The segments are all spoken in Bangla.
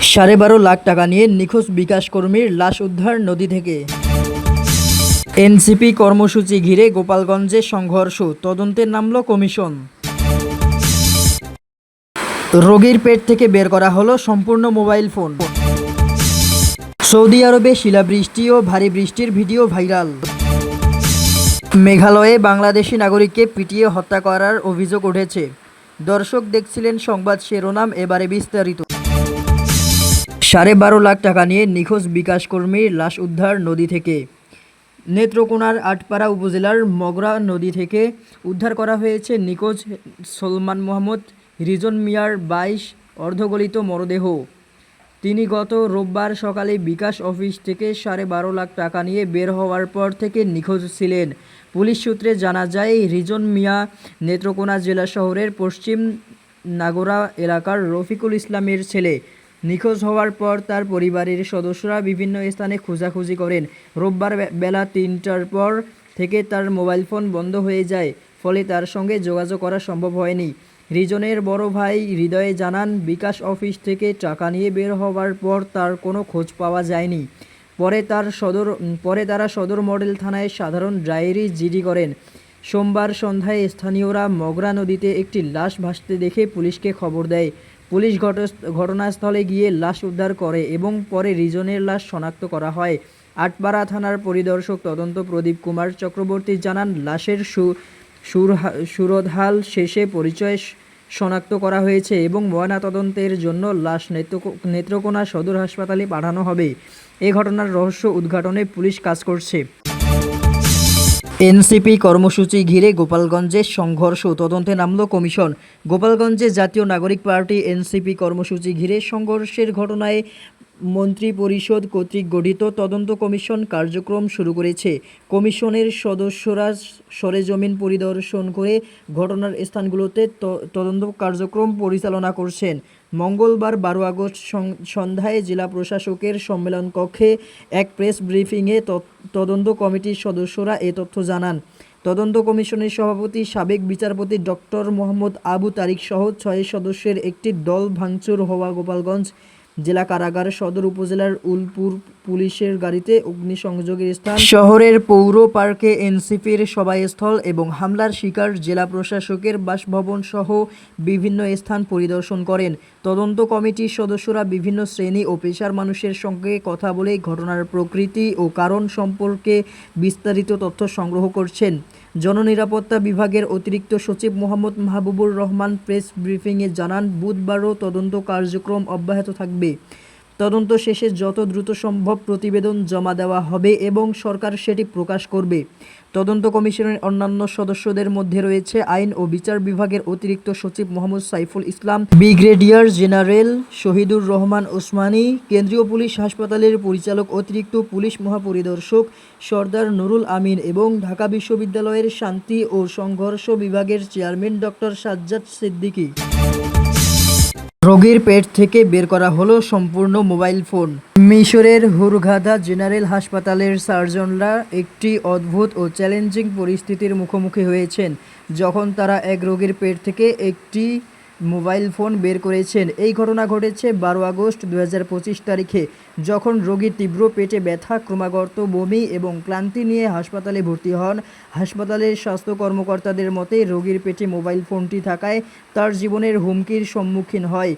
সাড়ে বারো লাখ টাকা নিয়ে নিখোঁজ বিকাশ কর্মীর লাশ উদ্ধার নদী থেকে। এনসিপি কর্মসূচি ঘিরে গোপালগঞ্জে সংঘর্ষ, তদন্তে নামল কমিশন। রোগীর পেট থেকে বের করা হলো সম্পূর্ণ মোবাইল ফোন। সৌদি আরবে শিলাবৃষ্টি ও ভারী বৃষ্টির ভিডিও ভাইরাল। মেঘালয়ে বাংলাদেশি নাগরিককে পিটিয়ে হত্যা করার অভিযোগ উঠেছে। দর্শক দেখছিলেন সংবাদ শিরোনাম, এবারে বিস্তারিত। সাড়ে বারো লাখ টাকা নিয়ে নিখোঁজ বিকাশ কর্মীর লাশ উদ্ধার নদী থেকে। নেত্রকোনার আটপাড়া উপজেলার মগরা নদী থেকে উদ্ধার করা হয়েছে নিখোঁজ সলমান মোহাম্মদ, রিজন মিয়ার বাইশ অর্ধগলিত মরদেহ। তিনি গত রোববার সকালে বিকাশ অফিস থেকে সাড়ে বারো লাখ টাকা নিয়ে বের হওয়ার পর থেকে নিখোঁজ ছিলেন। পুলিশ সূত্রে জানা যায়, রিজন মিয়া নেত্রকোনা জেলা শহরের পশ্চিম নাগরা এলাকার রফিকুল ইসলামের ছেলে। নিখোঁজ হওয়ার পর তার পরিবারের সদস্যরা বিভিন্ন স্থানে খোঁজাখুঁজি করেন। রোববার বেলা তিনটার পর থেকে তার মোবাইল ফোন বন্ধ হয়ে যায়, ফলে তার সঙ্গে যোগাযোগ করা সম্ভব হয়নি। রিজনের বড় ভাই হৃদয়ে জানান, বিকাশ অফিস থেকে টাকা নিয়ে বের হওয়ার পর তার কোনো খোঁজ পাওয়া যায়নি। পরে তার সদর, পরে তারা সদর মডেল থানায় সাধারণ ডায়েরি জিডি করেন। সোমবার সন্ধ্যায় স্থানীয়রা মগরা নদীতে একটি লাশ ভাসতে দেখে পুলিশকে খবর দেয়। পুলিশ ঘট- ঘটনাস্থলে গিয়ে লাশ উদ্ধার করে এবং পরে রিজনের লাশ শনাক্ত করা হয়। আটপাড়া থানার পরিদর্শক তদন্ত প্রদীপ কুমার চক্রবর্তী জানান, লাশের সু সুরতহাল শেষে পরিচয় শনাক্ত করা হয়েছে এবং ময়নাতদন্তের জন্য লাশ নেত্রকো- নেত্রকোনা সদর হাসপাতালে পাঠানো হবে। এ ঘটনার রহস্য উদ্ঘাটনে পুলিশ কাজ করছে। এনসিপি কর্মসূচি ঘিরে গোপালগঞ্জে সংঘর্ষ তদন্তে নামল কমিশন। গোপালগঞ্জে জাতীয় নাগরিক পার্টি এনসিপি কর্মসূচি ঘিরে সংঘর্ষের ঘটনায় মন্ত্রী পরিষদ কর্তৃক গঠিত তদন্ত কমিশন কার্যক্রম শুরু করেছে। কমিশনের সদস্যরা সরেজমিন পরিদর্শন করে ঘটনার স্থানগুলোতে তদন্ত কার্যক্রম পরিচালনা করছেন। মঙ্গলবার বারো আগস্ট সন্ধ্যায় জেলা প্রশাসকের সম্মেলন কক্ষে এক প্রেস ব্রিফিংয়ে তদন্ত কমিটির সদস্যরা এ তথ্য জানান। তদন্ত কমিশনের সভাপতি সাবেক বিচারপতি ডক্টর মোহাম্মদ আবু তারিক সহ ছয় সদস্যের একটি দল ভাঙচুর হওয়া গোপালগঞ্জ জেলা কারাগার সদর উপজেলার উলপুর পুলিশের গাড়িতে অগ্নিসংযোগের স্থান, শহরের পৌর পার্কে এনসিপির সভাস্থল এবং হামলার শিকার জেলা প্রশাসকের বাসভবন সহ বিভিন্ন স্থান পরিদর্শন করেন। তদন্ত কমিটির সদস্যরা বিভিন্ন শ্রেণি ও পেশার মানুষের সঙ্গে কথা বলে ঘটনার প্রকৃতি ও কারণ সম্পর্কে বিস্তারিত তথ্য সংগ্রহ করছেন। জননিরাপত্তা বিভাগের অতিরিক্ত সচিব মোহাম্মদ মাহবুবুর রহমান প্রেস ব্রিফিংয়ে জানান, বুধবারও তদন্ত কার্যক্রম অব্যাহত থাকবে। তদন্ত শেষে যত দ্রুত সম্ভব প্রতিবেদন জমা দেওয়া হবে এবং সরকার সেটি প্রকাশ করবে। তদন্ত কমিশনের অন্যান্য সদস্যদের মধ্যে রয়েছে আইন ও বিচার বিভাগের অতিরিক্ত সচিব মোহাম্মদ সাইফুল ইসলাম, ব্রিগেডিয়ার জেনারেল শহীদুর রহমান ওসমানী, কেন্দ্রীয় পুলিশ হাসপাতালের পরিচালক অতিরিক্ত পুলিশ মহাপরিদর্শক সর্দার নুরুল আমিন এবং ঢাকা বিশ্ববিদ্যালয়ের শান্তি ও সংঘর্ষ বিভাগের চেয়ারম্যান ডক্টর সাজ্জাদ সিদ্দিকী। রোগীর পেট থেকে বের করা হলো সম্পূর্ণ মোবাইল ফোন। মিশরের হুরঘাদা জেনারেল হাসপাতালের সার্জনরা একটি অদ্ভুত ও চ্যালেঞ্জিং পরিস্থিতির মুখোমুখি হয়েছেন, যখন তারা এক রোগীর পেট থেকে একটি মোবাইল ফোন বের করেছেন। এই ঘটনা ঘটেছে বারো আগস্ট দু হাজার পঁচিশ তারিখে, যখন রোগী তীব্র পেটে ব্যথা, ক্রমাগত বমি এবং ক্লান্তি নিয়ে হাসপাতালে ভর্তি হন। হাসপাতালের স্বাস্থ্য কর্মকর্তাদের মতে, রোগীর পেটে মোবাইল ফোনটি থাকায় তার জীবনের হুমকির সম্মুখীন হয়।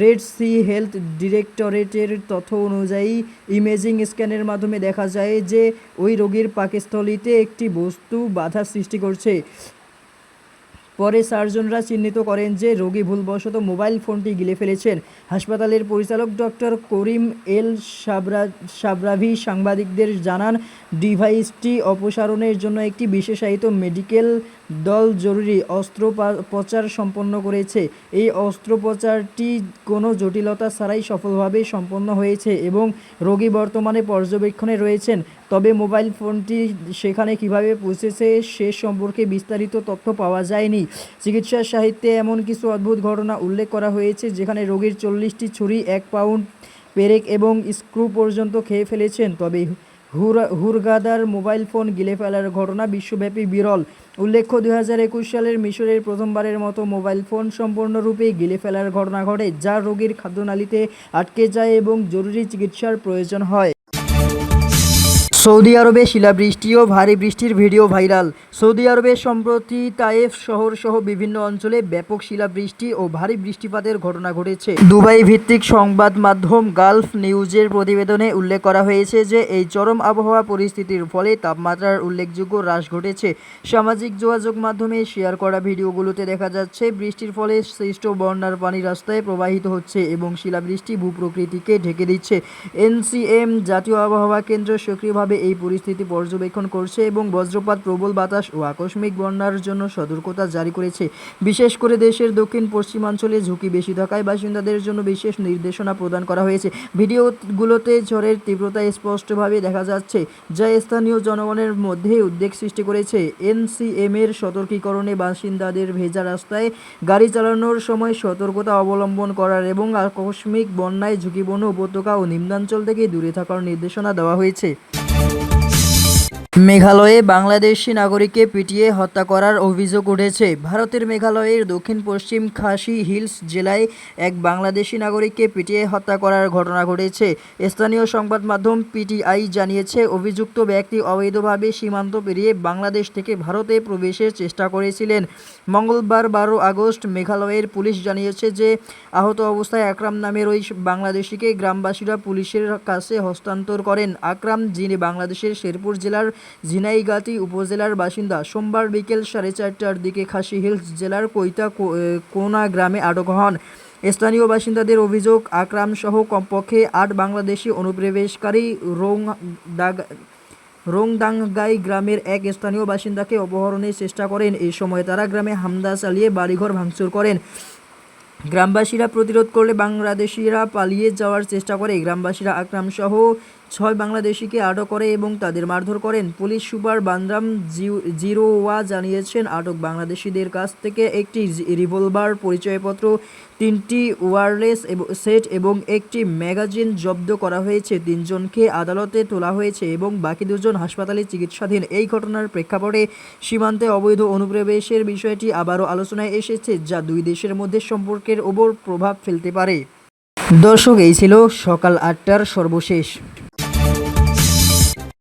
রেড সি হেলথ ডিরেক্টরেটের তথ্য অনুযায়ী, ইমেজিং স্ক্যানের মাধ্যমে দেখা যায় যে, ওই রোগীর পাকস্থলিতে একটি বস্তু বাধা সৃষ্টি করছে। পরে সার্জনরা চিহ্নিত করেন যে রোগী ভুলবশত মোবাইল ফোনটি গিলে ফেলেছেন। হাসপাতালের পরিচালক ডক্টর করিম এল সাবরা সাবরাভি সাংবাদিকদের জানান, ডিভাইসটি অপসারণের জন্য একটি বিশেষায়িত মেডিকেল দল জরুরি অস্ত্রোপচার সম্পন্ন করেছে। এই অস্ত্রোপচারটি কোনো জটিলতা ছাড়াই সফলভাবে সম্পন্ন হয়েছে এবং রোগী বর্তমানে পর্যবেক্ষণে রয়েছেন। তবে মোবাইল ফোনটি সেখানে কীভাবে পৌঁছেছে সে সম্পর্কে বিস্তারিত তথ্য পাওয়া যায়নি। চিকিৎসা সাহিত্যে এমন কিছু অদ্ভুত ঘটনা উল্লেখ করা হয়েছে যেখানে রোগীর চল্লিশটি ছুরি, এক পাউন্ড পেরেক এবং স্ক্রু পর্যন্ত খেয়ে ফেলেছেন। তবে হুরগাদার মোবাইল ফোন গিলে ফেলার ঘটনা বিশ্বব্যাপী বিরল। উল্লেখ্য, দুই হাজার একুশ সালের মিশরের প্রথমবারের মতো মোবাইল ফোন সম্পূর্ণরূপে গিলে ফেলার ঘটনা ঘটে, যা রোগীর খাদ্যনালীতে আটকে যায় এবং জরুরি চিকিৎসার প্রয়োজন হয়। সৌদি আরবে শিলাবৃষ্টি ও ভারী বৃষ্টির ভিডিও ভাইরাল। সৌদি আরবে সম্প্রতি তায়েফ শহর সহ বিভিন্ন অঞ্চলে ব্যাপক শিলাবৃষ্টি ও ভারী বৃষ্টিপাতের ঘটনা ঘটেছে। দুবাই ভিত্তিক সংবাদ মাধ্যম গালফ নিউজের প্রতিবেদনে উল্লেখ করা হয়েছে যে, এই চরম আবহাওয়া পরিস্থিতির ফলে তাপমাত্রার উল্লেখযোগ্য হ্রাস ঘটেছে। সামাজিক যোগাযোগ মাধ্যমে শেয়ার করা ভিডিওগুলোতে দেখা যাচ্ছে, বৃষ্টির ফলে সৃষ্ট বন্যার পানি রাস্তায় প্রবাহিত হচ্ছে এবং শিলাবৃষ্টি ভূপ্রকৃতিকে ঢেকে দিচ্ছে। এনসিএম জাতীয় আবহাওয়া কেন্দ্র সক্রিয়ভাবে এই পরিস্থিতি পর্যবেক্ষণ করছে এবং বজ্রপাত, প্রবল বাতাস ও আকস্মিক বন্যার জন্য সতর্কতা জারি করেছে। বিশেষ করে দেশের দক্ষিণ পশ্চিমাঞ্চলে ঝুঁকি বেশি থাকায় বাসিন্দাদের জন্য বিশেষ নির্দেশনা প্রদান করা হয়েছে। ভিডিওগুলোতে ঝড়ের তীব্রতা স্পষ্টভাবে দেখা যাচ্ছে যা স্থানীয় জনগণের মধ্যে উদ্বেগ সৃষ্টি করেছে। এনসিএম এর সতর্কীকরণে বাসিন্দাদের ভেজা রাস্তায় গাড়ি চালানোর সময় সতর্কতা অবলম্বন করার এবং আকস্মিক বন্যায় ঝুঁকিপূর্ণ উপত্যকা ও নিম্নাঞ্চল থেকে দূরে থাকার নির্দেশনা দেওয়া হয়েছে। মেঘালয়ে বাংলাদেশি নাগরিককে পিটিয়ে হত্যা করার অভিযোগ উঠেছে। ভারতের মেঘালয়ের দক্ষিণ পশ্চিম খাসি হিলস জেলায় এক বাংলাদেশি নাগরিককে পিটিয়ে হত্যা করার ঘটনা ঘটেছে। স্থানীয় সংবাদ মাধ্যম পিটিআই জানিয়েছে, অভিযুক্ত ব্যক্তি অবৈধভাবে সীমান্ত পেরিয়ে বাংলাদেশ থেকে ভারতে প্রবেশের চেষ্টা করেছিলেন। মঙ্গলবার বারো আগস্ট মেঘালয়ের পুলিশ জানিয়েছে যে, আহত অবস্থায় আকরাম নামের ওই বাংলাদেশিকে গ্রামবাসীরা পুলিশের কাছে হস্তান্তর করেন। আকরাম, যিনি বাংলাদেশের শেরপুর জেলার ঝিনাইগাতি উপজেলার বাসিন্দা। সোমবার বিকেল সাড়ে চারটার দিকে খাসি হিলস জেলার কৈতা কোনা গ্রামে আটক হন। স্থানীয় বাসিন্দাদের অভিযোগ আকরাম সহ কমপক্ষে আট বাংলাদেশি অনুপ্রবেশকারী রোং দাগ রোংদাঙ্গাই গ্রামের এক স্থানীয় বাসিন্দাকে অপহরণের চেষ্টা করেন। এই সময় তারা গ্রামে হামলা চালিয়ে বাড়িঘর ভাঙচুর করেন। গ্রামবাসীরা প্রতিরোধ করলে বাংলাদেশিরা পালিয়ে যাওয়ার চেষ্টা করে। গ্রামবাসীরা আকরাম সহ ছয় বাংলাদেশিকে আটক করে এবং তাদের মারধর করেন। পুলিশ সুপার বান্দ্রাম জিরোওয়া জানিয়েছেন, আটক বাংলাদেশিদের কাছ থেকে একটি রিভলভার, পরিচয়পত্র, তিনটি ওয়ারলেস সেট এবং একটি ম্যাগাজিন জব্দ করা হয়েছে। তিনজনকে আদালতে তোলা হয়েছে এবং বাকি দুজন হাসপাতালে চিকিৎসাধীন। এই ঘটনার প্রেক্ষাপটে সীমান্তে অবৈধ অনুপ্রবেশের বিষয়টি আবারও আলোচনায় এসেছে, যা দুই দেশের মধ্যে সম্পর্কের ওপর প্রভাব ফেলতে পারে। দর্শক, এই ছিল সকাল আটটার সর্বশেষ।